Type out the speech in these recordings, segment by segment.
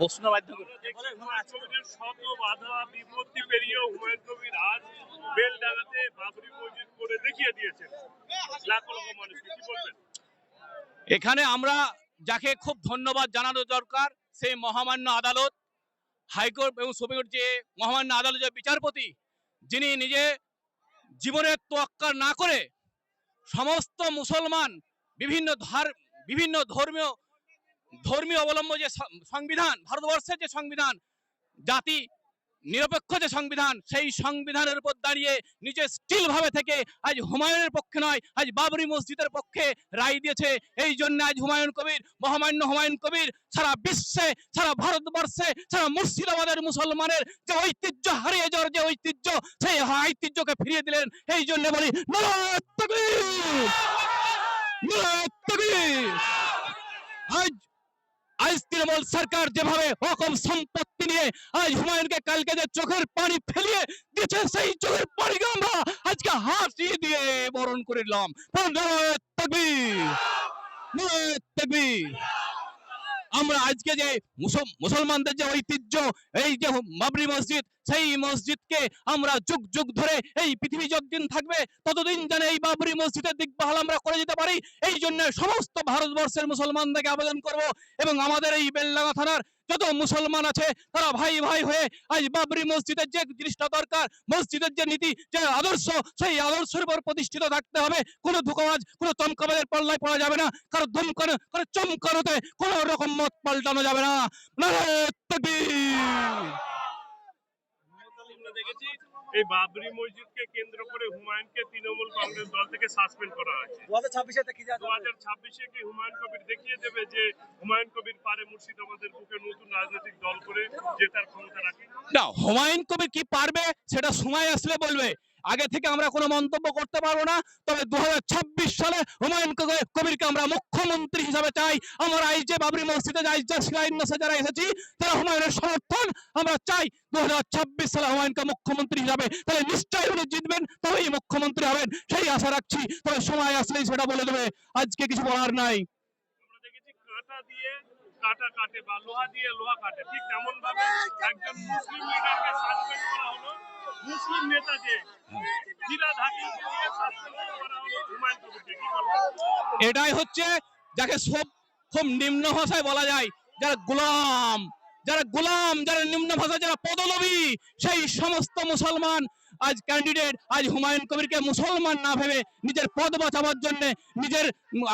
প্রশ্নের মাধ্যমে এখানে আমরা যাকে খুব ধন্যবাদ জানানো দরকার সেই মহামান্য আদালত, হাইকোর্ট এবং সুপ্রিম কোর্ট যে মহামান্য আদালতের বিচারপতি, যিনি নিজে জীবনের তোয়াক্কা না করে সমস্ত মুসলমান, বিভিন্ন ধার বিভিন্ন ধর্মীয় ধর্মীয় অবলম্বন যে সংবিধান, ভারতবর্ষের যে সংবিধান, জাতি নিরপেক্ষ যে সংবিধান, সেই সংবিধানের উপর দাঁড়িয়ে নিজে স্টিল ভাবে থেকে আজ হুমায়ুনের পক্ষে নয়, আজ বাবরি মসজিদের পক্ষে রায় দিয়েছে। এই জন্য আজ হুমায়ুন কবির, মহামান্য হুমায়ুন কবির, সারা বিশ্বে, সারা ভারতবর্ষে, সারা মুর্শিদাবাদের মুসলমানের যে ঐতিহ্য হারিয়ে যাওয়ার যে ঐতিহ্য, সেই ঐতিহ্যকে ফিরিয়ে দিলেন। এই জন্য বলি নারায়ণ তাকবীর! নারায়ণ তাকবীর! আজ আজ তৃণমূল সরকার যেভাবে অকম সম্পত্তি নিয়ে আজ হুমায়ুনকে কালকে যে চোখের পানি ফেলিয়ে দিয়েছে, সেই চোখের পানিকে আমরা আজকে হাসি দিয়ে বরণ করে নিলাম তাকবীর! আমরা আজকে যে মুসলমানদের যে ঐতিহ্য, এই যে বাবরি মসজিদ, সেই মসজিদকে আমরা যুগ যুগ ধরে এই পৃথিবী যতদিন থাকবে, ততদিন যেন এই বাবরি মসজিদের দিক দিকবাহাল আমরা করে যেতে পারি। এই জন্য সমস্ত ভারতবর্ষের মুসলমানদেরকে আবেদন করব এবং আমাদের এই বেলডাঙ্গা থানার যত মুসলমান আছে, তারা ভাই ভাই হয়ে আজ বাবরি মসজিদের যে জিনিসটা দরকার, মসজিদের যে নীতি, যে আদর্শ, সেই আদর্শের উপর প্রতিষ্ঠিত থাকতে হবে। কোনো ধোকাবাজ, কোনো চমকাবাজের পাল্লায় পড়া যাবে না। কারও ধমকানো, কারও চমকানোতে কোনো রকম মত পাল্টানো যাবে না নারায়ণ তাকবীর! আমরা দেখেছি এই বাবরি মসজিদকে কেন্দ্র করে হুমায়ুনকে তৃণমূল কংগ্রেস দল থেকে সাসপেন্ড করা হয়েছে। দু হাজার ছাব্বিশে কি দু হাজার ছাব্বিশে কি হুমায়ুন কবির দেখিয়ে দেবে যে হুমায়ুন কবির পারে মুর্শিদাবাদের বুকে নতুন রাজনৈতিক দল করে জেতার ক্ষমতা রাখে? না হুমায়ুন কবির কি পারবে সেটা সময় আসলে বলবে। আগে থেকে আমরা কোনো মন্তব্য করতে পারব না। তবে দু সালে হুমায়ুন কবিরকে আমরা মুখ্যমন্ত্রী হিসাবে চাই। আমরা এই যে বাবরি মসজিদে যাই, যে শিলান্যাসে যারা এসেছি, তারা হুমায়ুনের সমর্থন আমরা চাই। দু সালে হুমায়ুনকে মুখ্যমন্ত্রী হিসাবে তাহলে নিশ্চয়ই উনি জিতবেন, তবেই মুখ্যমন্ত্রী হবেন, সেই আশা রাখছি। তবে সময় আসলেই সেটা বলে দেবে। আজকে কিছু বলার নাই। কাটা কাটে বা লোহা দিয়ে লোহা কাটে। ঠিক তেমন ভাবে একজন মুসলিম লিডারকে সাসপেন্ড করা হলো। মুসলিম নেতা যে জিরা ধাকি দিয়ে সাসপেন্ড করা হলো হুমায়ুন কবিরকে কি করবেন এটাই হচ্ছে যাকে সব খুব নিম্ন ভাষায় বলা যায়, যারা গোলাম যারা গোলাম, যারা নিম্ন ভাষায় যারা পদলবী সেই সমস্ত মুসলমান আজ ক্যান্ডিডেট আজ হুমায়ুন কবিরকে মুসলমান না ভেবে নিজের পদ বাঁচাবার জন্য, নিজের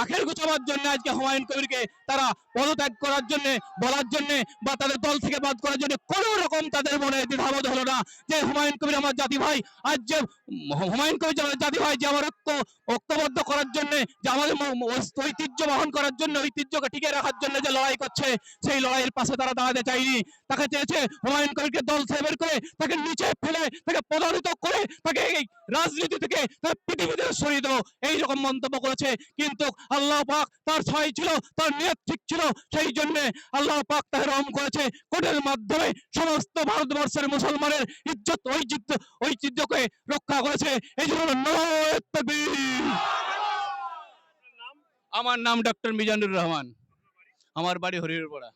আখের গোছাবার জন্য আজকে হুমায়ুন কবিরকে তারা পদত্যাগ করার জন্য, বলার জন্য বা তাদের দল থেকে বাদ করার জন্য কোনো রকম তাদের মনে দ্বিধাবোধ হলো না যে হুমায়ুন কবির আমার জাতি ভাই আজ যে হুমায়ুন কবির আমার জাতি ভাই যে আমার ঐক্য, ঐক্যবদ্ধ করার জন্য, যে আমাদের ঐতিহ্য বহন করার জন্য, ঐতিহ্যকে টিকে রাখার জন্য যে লড়াই করছে, সেই লড়াইয়ের পাশে তারা দাঁড়াতে চায়নি। তাকে চেয়েছে হুমায়ুন কবিরকে দল থেকে বের করে তাকে নিচে ফেলে, তাকে প্রতারিত করে তাকে এই রাজনীতি থেকে তার পৃথিবীতে সরিয়ে দেবো। এইরকম মন্তব্য করেছে। কিন্তু আল্লাহ পাক তার ছয় ছিল, তার নিয়ত ঠিক ছিল। সেই জন্য আল্লাহ পাক তাকে রহম করেছে। কোর্টের মাধ্যমে সমস্ত ভারতবর্ষের মুসলমানের ইজ্জত ঐতিহ্য ঐতিহ্যকে রক্ষা করেছে। এই জন্য আমার নাম ডক্টর মিজানুর রহমান। আমার বাড়ি হরিহরপাড়া।